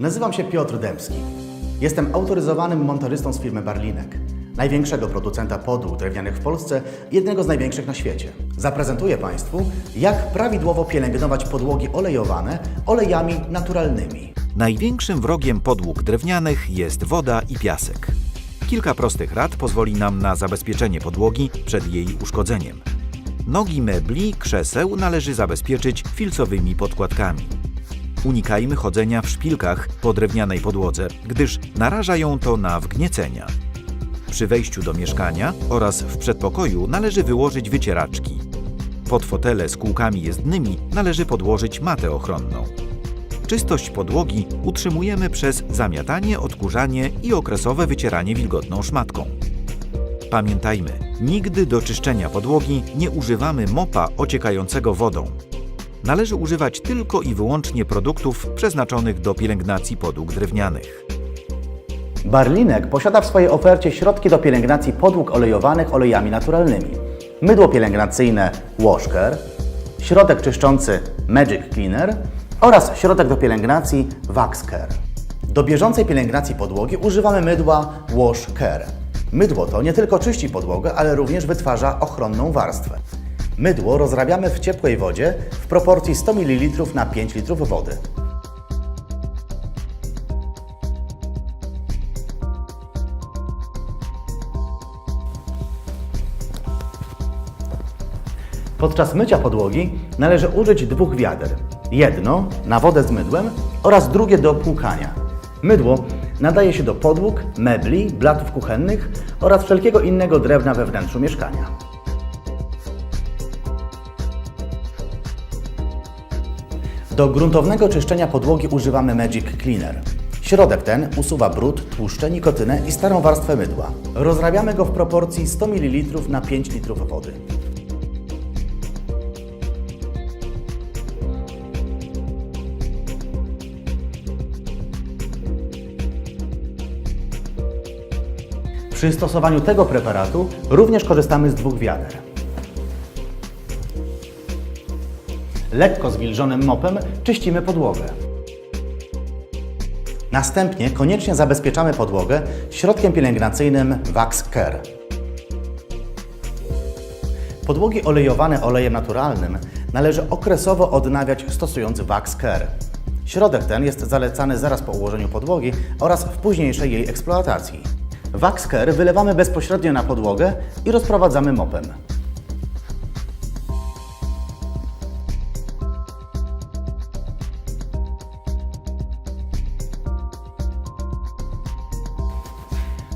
Nazywam się Piotr Dębski. Jestem autoryzowanym montażystą z firmy Barlinek, największego producenta podłóg drewnianych w Polsce jednego z największych na świecie. Zaprezentuję Państwu, jak prawidłowo pielęgnować podłogi olejowane olejami naturalnymi. Największym wrogiem podłóg drewnianych jest woda i piasek. Kilka prostych rad pozwoli nam na zabezpieczenie podłogi przed jej uszkodzeniem. Nogi mebli, krzeseł należy zabezpieczyć filcowymi podkładkami. Unikajmy chodzenia w szpilkach po drewnianej podłodze, gdyż naraża ją to na wgniecenia. Przy wejściu do mieszkania oraz w przedpokoju należy wyłożyć wycieraczki. Pod fotele z kółkami jezdnymi należy podłożyć matę ochronną. Czystość podłogi utrzymujemy przez zamiatanie, odkurzanie i okresowe wycieranie wilgotną szmatką. Pamiętajmy, nigdy do czyszczenia podłogi nie używamy mopa ociekającego wodą. Należy używać tylko i wyłącznie produktów przeznaczonych do pielęgnacji podłóg drewnianych. Barlinek posiada w swojej ofercie środki do pielęgnacji podłóg olejowanych olejami naturalnymi. Mydło pielęgnacyjne Washcare, środek czyszczący Magic Cleaner oraz środek do pielęgnacji Waxcare. Do bieżącej pielęgnacji podłogi używamy mydła Washcare. Mydło to nie tylko czyści podłogę, ale również wytwarza ochronną warstwę. Mydło rozrabiamy w ciepłej wodzie w proporcji 100 ml na 5 litrów wody. Podczas mycia podłogi należy użyć dwóch wiader. Jedno na wodę z mydłem oraz drugie do płukania. Mydło nadaje się do podłóg, mebli, blatów kuchennych oraz wszelkiego innego drewna we wnętrzu mieszkania. Do gruntownego czyszczenia podłogi używamy Magic Cleaner. Środek ten usuwa brud, tłuszcze, nikotynę i starą warstwę mydła. Rozrabiamy go w proporcji 100 ml na 5 litrów wody. Przy stosowaniu tego preparatu również korzystamy z dwóch wiader. Lekko zwilżonym mopem czyścimy podłogę. Następnie koniecznie zabezpieczamy podłogę środkiem pielęgnacyjnym Wax Care. Podłogi olejowane olejem naturalnym należy okresowo odnawiać stosując Wax Care. Środek ten jest zalecany zaraz po ułożeniu podłogi oraz w późniejszej jej eksploatacji. Wax Care wylewamy bezpośrednio na podłogę i rozprowadzamy mopem.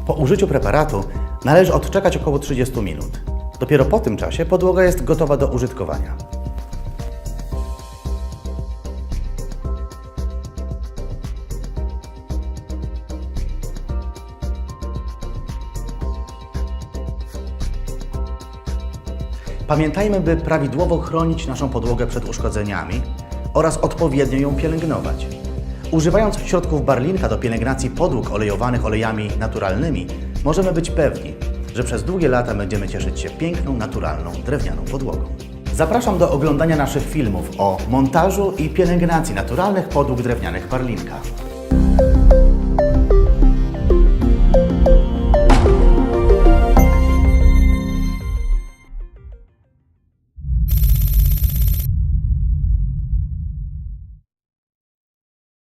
Po użyciu preparatu należy odczekać około 30 minut. Dopiero po tym czasie podłoga jest gotowa do użytkowania. Pamiętajmy, by prawidłowo chronić naszą podłogę przed uszkodzeniami oraz odpowiednio ją pielęgnować. Używając środków Barlinka do pielęgnacji podłóg olejowanych olejami naturalnymi, możemy być pewni, że przez długie lata będziemy cieszyć się piękną, naturalną, drewnianą podłogą. Zapraszam do oglądania naszych filmów o montażu i pielęgnacji naturalnych podłóg drewnianych Barlinka.